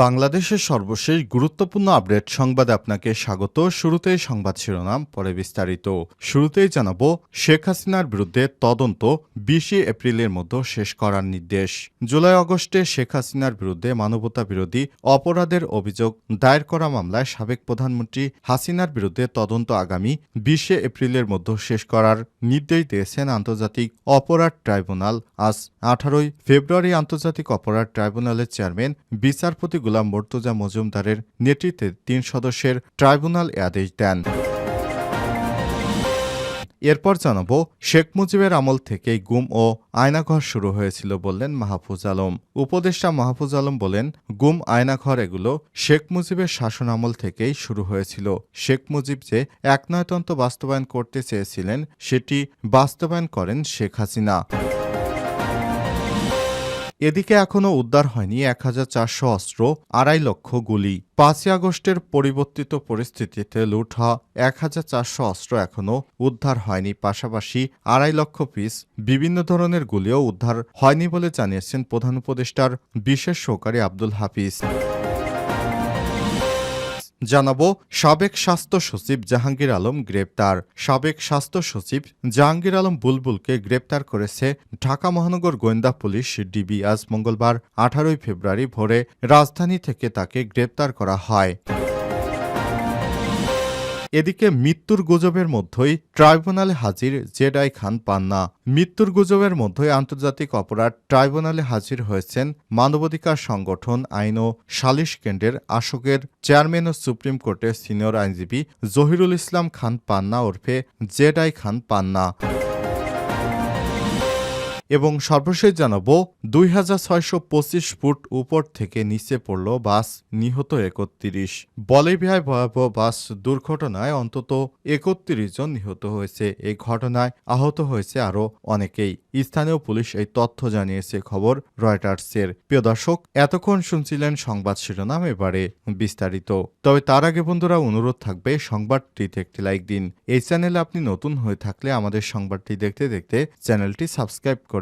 বাংলাদেশের সর্বশেষ গুরুত্বপূর্ণ আপডেট সংবাদে আপনাকে স্বাগত। শুরুতেই সংবাদ শিরোনাম, পরে বিস্তারিত। শুরুতেই জানাব, শেখ হাসিনার বিরুদ্ধে তদন্ত বিশে এপ্রিলের মধ্যে শেষ করার নির্দেশ। জুলাই আগস্টে শেখ হাসিনার বিরুদ্ধে মানবতা বিরোধী অপরাধের অভিযোগ দায়ের করা মামলায় সাবেক প্রধানমন্ত্রী হাসিনার বিরুদ্ধে তদন্ত আগামী বিশে এপ্রিলের মধ্যে শেষ করার নির্দেশ দিয়েছেন আন্তর্জাতিক অপরাধ ট্রাইব্যুনাল। আজ আঠারোই ফেব্রুয়ারি আন্তর্জাতিক অপরাধ ট্রাইব্যুনালের চেয়ারম্যান, বিচারপতি গোলাম মর্তুজা মজুমদারের নেতৃত্বে তিন সদস্যের ট্রাইব্যুনাল এ আদেশ দেন। এরপর জানাব, শেখ মুজিবের আমল থেকেই গুম ও আয়নাঘর শুরু হয়েছিল বললেন মাহফুজ আলম। উপদেষ্টা মাহফুজ আলম বলেন, গুম আয়নাঘর এগুলো শেখ মুজিবের শাসন আমল থেকেই শুরু হয়েছিল। শেখ মুজিব যে একনয়তন্ত্র বাস্তবায়ন করতে চেয়েছিলেন, সেটি বাস্তবায়ন করেন শেখ হাসিনা। এদিকে এখনও উদ্ধার হয়নি এক হাজার চারশো অস্ত্র, আড়াই লক্ষ গুলি। পাঁচই আগস্টের পরিবর্তিত পরিস্থিতিতে লুট হওয়া এক হাজার চারশো অস্ত্র এখনও উদ্ধার হয়নি। পাশাপাশি আড়াই লক্ষ পিস বিভিন্ন ধরনের গুলিও উদ্ধার হয়নি বলে জানিয়েছেন প্রধান উপদেষ্টার বিশেষ সহকারী আব্দুল হাফিজ। জানাব সাবেক স্বাস্থ্য সচিব জাহাঙ্গীর আলম গ্রেপ্তার। সাবেক স্বাস্থ্য সচিব জাহাঙ্গীর আলম বুলবুলকে গ্রেপ্তার করেছে ঢাকা মহানগর গোয়েন্দা পুলিশ ডিবি আজ মঙ্গলবার আঠারোই ফেব্রুয়ারি ভোরে রাজধানী থেকে তাকে গ্রেপ্তার করা হয়। এদিকে মৃত্যুর গুজবের মধ্যেই ট্রাইব্যুনালে হাজির জেডাই খান পান্না। মৃত্যুর গুজবের মধ্যেই আন্তর্জাতিক অপরাধ ট্রাইব্যুনালে হাজির হয়েছেন মানবাধিকার সংগঠন আইন ও সালিশ কেন্দ্রের আশোকের চেয়ারম্যান ও সুপ্রিম কোর্টের সিনিয়র আইনজীবী জহিরুল ইসলাম খান পান্না ওরফে জেডাই খান পান্না। এবং সর্বশেষ জানাব, দুই হাজার ছয়শো পঁচিশ ফুট উপর থেকে নিচে পড়ল বাস নিহত একত্রিশ। বলিভিয়ায় ভয়াবহ বাস দুর্ঘটনায় অন্তত একত্রিশ জন নিহত হয়েছে। এই ঘটনায় আহত হয়েছে আরও অনেকেই। স্থানীয় পুলিশ এই তথ্য জানিয়েছে খবর রয়টার্সের। প্রিয় দর্শক, এতক্ষণ শুনছিলেন সংবাদ শিরোনাম, এবারে বিস্তারিত। তবে তার আগে বন্ধুরা, অনুরোধ থাকবে, সংবাদটিতে একটি লাইক দিন। এই চ্যানেলে আপনি নতুন হয়ে থাকলে আমাদের সংবাদটি দেখতে দেখতে চ্যানেলটি সাবস্ক্রাইব করে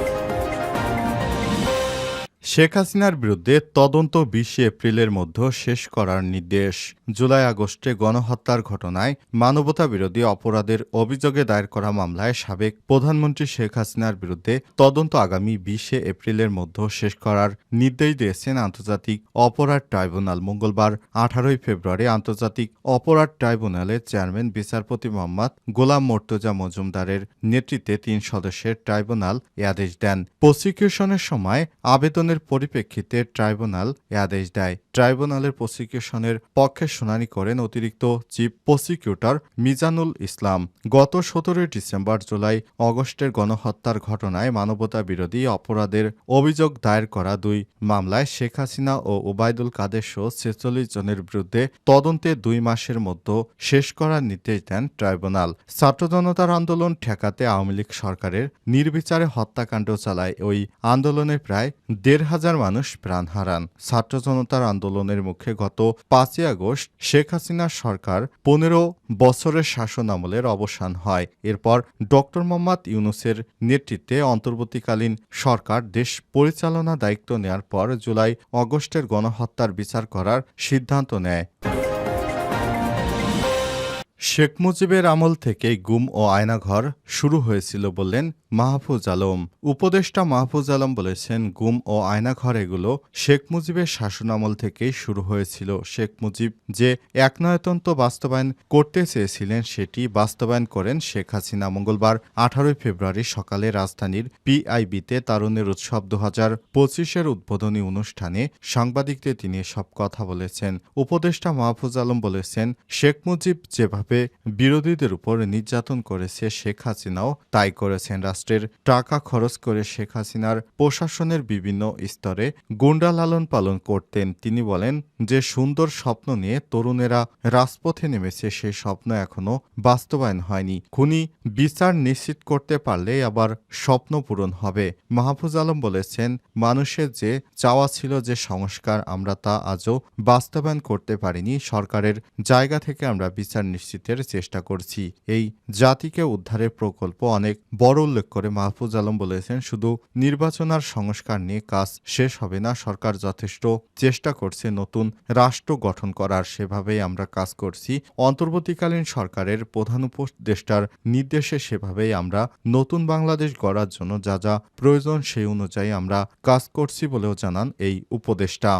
শেখ হাসিনার বিরুদ্ধে তদন্ত বিশে এপ্রিলের মধ্যে শেষ করার নির্দেশ। জুলাই আগস্টে গণহত্যার ঘটনায় মানবতা বিরোধী অপরাধের অভিযোগে দায়ের করা মামলায় সাবেক প্রধানমন্ত্রী শেখ হাসিনার বিরুদ্ধে তদন্ত আগামী বিশে এপ্রিলের মধ্যে শেষ করার নির্দেশ দিয়েছেন আন্তর্জাতিক অপরাধ ট্রাইব্যুনাল। মঙ্গলবার, আঠারোই ফেব্রুয়ারি আন্তর্জাতিক অপরাধ ট্রাইব্যুনালের চেয়ারম্যান, বিচারপতি মোহাম্মদ গোলাম মর্তুজা মজুমদারের নেতৃত্বে তিন সদস্যের ট্রাইব্যুনাল এ আদেশ দেন। প্রসিকিউশনের সময় আবেদনের পরিপ্রেক্ষিতে ট্রাইব্যুনাল এ আদেশ দেয়। ট্রাইব্যুনালের প্রসিকিউশনের পক্ষে শুনানি করেন অতিরিক্ত চিফ প্রসিকিউটর মিজানুল ইসলাম। গত সতেরোই ডিসেম্বর জুলাই অগস্টের গণহত্যার ঘটনায় মানবতা বিরোধী অপরাধের অভিযোগ দায়ের করা দুই মামলায় শেখ হাসিনা ও ওবায়দুল কাদের সহ ছেচল্লিশ জনের বিরুদ্ধে তদন্তে দুই মাসের মধ্যে শেষ করার নির্দেশ দেন ট্রাইব্যুনাল। ছাত্র জনতার আন্দোলন ঠেকাতে আওয়ামী লীগ সরকারের নির্বিচারে হত্যাকাণ্ড চালায়। ওই আন্দোলনে প্রায় দেড় হাজার মানুষ প্রাণ হারান। ছাত্র জনতার আন্দোলনের মুখে গত পাঁচই আগস্ট শেখ হাসিনার সরকার পনেরো বছরের শাসন আমলের অবসান হয়। এরপর ডক্টর মোহাম্মদ ইউনুসের নেতৃত্বে অন্তর্বর্তীকালীন সরকার দেশ পরিচালনা দায়িত্ব নেয়ার পর জুলাই অগস্টের গণহত্যার বিচার করার সিদ্ধান্ত নেয়। শেখ মুজিবের আমল থেকে গুম ও আয়নাঘর শুরু হয়েছিল বললেন মাহফুজ আলম। উপদেষ্টা মাহফুজ আলম বলেছেন, গুম ও আয়নাঘর এগুলো শেখ মুজিবের শাসনামল থেকেই শুরু হয়েছিল। শেখ মুজিব যে একনয়তন্ত্র বাস্তবায়ন করতে চেয়েছিলেন, সেটি বাস্তবায়ন করেন শেখ হাসিনা। মঙ্গলবার আঠারোই ফেব্রুয়ারি সকালে রাজধানীর পিআইবিতে তারুণের উৎসব দু হাজার পঁচিশের উদ্বোধনী অনুষ্ঠানে সাংবাদিকদের তিনি সব কথা বলেছেন। উপদেষ্টা মাহফুজ আলম বলেছেন, শেখ মুজিব যেভাবে বিরোধীদের উপর নির্যাতন করেছে, শেখ হাসিনাও তাই করেছেন। রাষ্ট্রের টাকা খরচ করে শেখ হাসিনার প্রশাসনের বিভিন্ন স্তরে গুন্ডা লালন পালন করতেন। তিনি বলেন যে, সুন্দর স্বপ্ন নিয়ে তরুণেরা রাজপথে নেমেছে সেই স্বপ্ন এখনও বাস্তবায়ন হয়নি। খুনি বিচার নিশ্চিত করতে পারলে আবার স্বপ্ন পূরণ হবে। মাহফুজ আলম বলেছেন, মানুষের যে চাওয়া ছিল, যে সংস্কার আমরা তা আজও বাস্তবায়ন করতে পারিনি, সরকারের জায়গা থেকে আমরা বিচার নিশ্চিতের চেষ্টা করছি। এই জাতিকে উদ্ধারের প্রকল্প অনেক বড় উল্লেখ করে মাহফুজ আলম বলেছেন, শুধু নির্বাচন আর সংস্কার নিয়ে কাজ শেষ হবে না, সরকার যথেষ্ট চেষ্টা করছে নতুন রাষ্ট্র গঠন করার। সেভাবেই আমরা কাজ করছি। অন্তর্বর্তীকালীন সরকারের প্রধান উপদেষ্টার নির্দেশে সেভাবেই আমরা নতুন বাংলাদেশ গড়ার জন্য যা যা প্রয়োজন সেই অনুযায়ী আমরা কাজ করছি বলেও জানান এই উপদেষ্টা।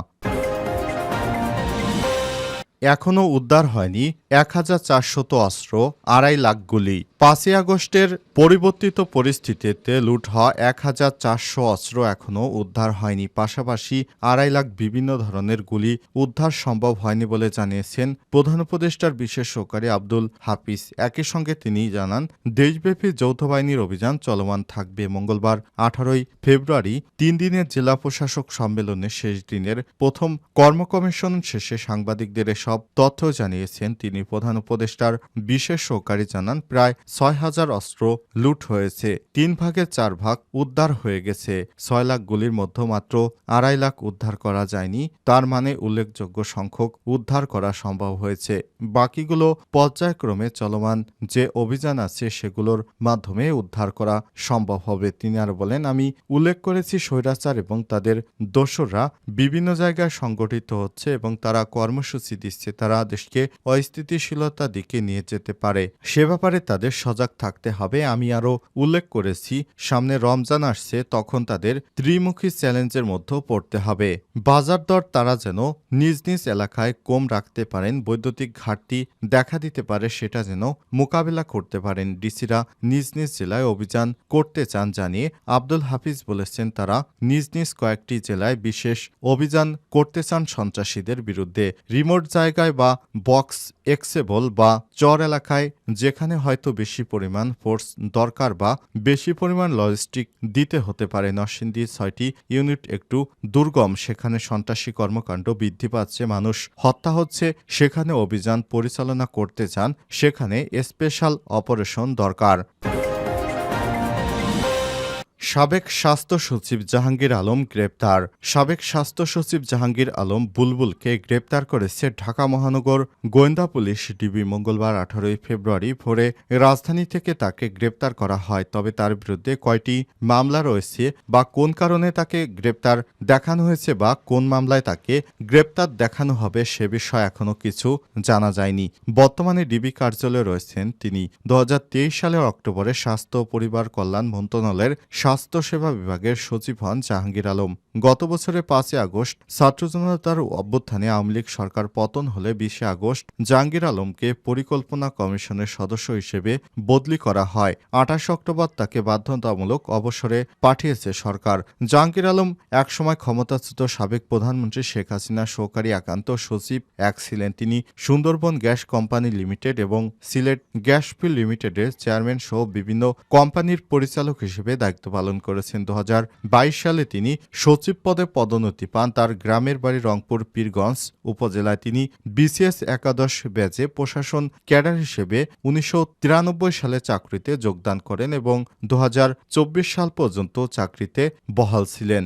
এখনও উদ্ধার হয়নি এক হাজার চারশত অস্ত্র, আড়াই লাখ গুলি। পাঁচই আগস্টের পরিবর্তিত পরিস্থিতিতে লুট হওয়া এক হাজার চারশো অস্ত্র এখনও উদ্ধার হয়নি। পাশাপাশি আড়াই লাখ বিভিন্ন ধরনের গুলি উদ্ধার সম্ভব হয়নি বলে জানিয়েছেন প্রধান উপদেষ্টার বিশেষ সহকারী আব্দুল হাফিজ। একই সঙ্গে তিনি জানান, দেশব্যাপী যৌথ বাহিনীর অভিযান চলমান থাকবে। মঙ্গলবার আঠারোই ফেব্রুয়ারি তিন দিনের জেলা প্রশাসক সম্মেলনের শেষ দিনের প্রথম কর্মকমিশন শেষে সাংবাদিকদের এসব তথ্য জানিয়েছেন তিনি। প্রধান উপদেষ্টার বিশেষ সহকারী জানান, প্রায় ছয় হাজার অস্ত্র লুট হয়েছে। তিন ভাগের চার ভাগ উদ্ধার হয়ে গেছে। ছয় লাখ গুলির মধ্যে মাত্র আড়াই লাখ উদ্ধার করা যায়নি। তার মানে উল্লেখযোগ্য সংখ্যক উদ্ধার করা সম্ভব হয়েছে। বাকিগুলো পর্যায়ক্রমে চলমান। যে অভিযান আছে সেগুলোর মাধ্যমে উদ্ধার করা সম্ভব হবে, তিনি আর বলেন। আমি উল্লেখ করেছি স্বৈরাচার এবং তাদের দোসররা বিভিন্ন জায়গায় সংগঠিত হচ্ছে এবং তারা কর্মসূচি দিচ্ছে। তারা দেশকে অস্থিতিশীলতার দিকে নিয়ে যেতে পারে। সে ব্যাপারে তাদের সজাগ থাকতে হবে আমি আরও উল্লেখ করেছি, সামনে রমজান আসছে, তখন তাদের ত্রিমুখী চ্যালেঞ্জের মধ্যে পড়তে হবে। বাজার দর তারা যেন নিজ নিজ এলাকায় কম রাখতে পারেন, বৈদ্যুতিক ঘাটতি দেখা দিতে পারে সেটা যেন মোকাবেলা করতে পারেন, ডিসিরা নিজ নিজ জেলায় অভিযান করতে চান জানিয়ে আব্দুল হাফিজ বলেছেন তারা নিজ নিজ কয়েকটি জেলায় বিশেষ অভিযান করতে চান সন্ত্রাসীদের বিরুদ্ধে। রিমোট জায়গায় বা বক্স এক্সেবল বা চর এলাকায়, যেখানে হয়তো বেশি পরিমাণ ফোর্স দরকার বা বেশি পরিমাণ লজিস্টিক দিতে হতে পারে। নরসিংদীর ছয়টি ইউনিট একটু দুর্গম, সেখানে সন্ত্রাসী কর্মকাণ্ড বৃদ্ধি পাচ্ছে মানুষ। হত্যা হচ্ছে, সেখানে অভিযান পরিচালনা করতে চান, সেখানে স্পেশাল অপারেশন দরকার। সাবেক স্বাস্থ্য সচিব জাহাঙ্গীর আলম গ্রেপ্তার। সাবেক স্বাস্থ্য সচিব জাহাঙ্গীর আলম বুলবুলকে গ্রেপ্তার করেছে ঢাকা মহানগর গোয়েন্দা পুলিশ ডিবি মঙ্গলবার আঠারোই ফেব্রুয়ারি ভোরে। রাজধানী থেকে তাকে গ্রেপ্তার করা হয়, তবে তার বিরুদ্ধে কয়টি মামলা রয়েছে বা কোন কারণে তাকে গ্রেপ্তার দেখানো হয়েছে বা কোন মামলায় তাকে গ্রেপ্তার দেখানো হবে সে বিষয়ে এখনও কিছু জানা যায়নি। বর্তমানে ডিবি কার্যালয়ে রয়েছেন তিনি। দু সালের অক্টোবরে স্বাস্থ্য পরিবার কল্যাণ মন্ত্রণালয়ের স্বাস্থ্যসেবা বিভাগের সচিব হন জাহাঙ্গীর আলম। গত বছরের পাঁচই আগস্ট ছাত্র জনতার অভ্যুত্থানে আওয়ামী লীগ সরকার পতন হলে বিশে আগস্ট জাহাঙ্গীর আলমকে পরিকল্পনা কমিশনের সদস্য হিসেবে বদলি করা হয়। আঠাশ অক্টোবর তাকে বাধ্যতামূলক অবসরে পাঠিয়েছে সরকার। জাহাঙ্গীর আলম একসময় ক্ষমতাচ্যুত সাবেক প্রধানমন্ত্রী শেখ হাসিনার সহকারী একান্ত সচিব এক ছিলেন। তিনি সুন্দরবন গ্যাস কোম্পানি লিমিটেড এবং সিলেট গ্যাস লিমিটেডের চেয়ারম্যান সহ বিভিন্ন কোম্পানির পরিচালক হিসেবে দায়িত্ব পালন করেছেন। দু হাজার বাইশ সালে তিনি সচিব পদে পদোন্নতি পান। তার গ্রামের বাড়ি রংপুর, পীরগঞ্জ উপজেলায় তিনি বিসিএস একাদশ ব্যাচে প্রশাসন ক্যাডার হিসেবে উনিশশো তিরানব্বই সালে চাকরিতে যোগদান করেন এবং দুহাজার চব্বিশ সাল পর্যন্ত চাকরিতে বহাল ছিলেন।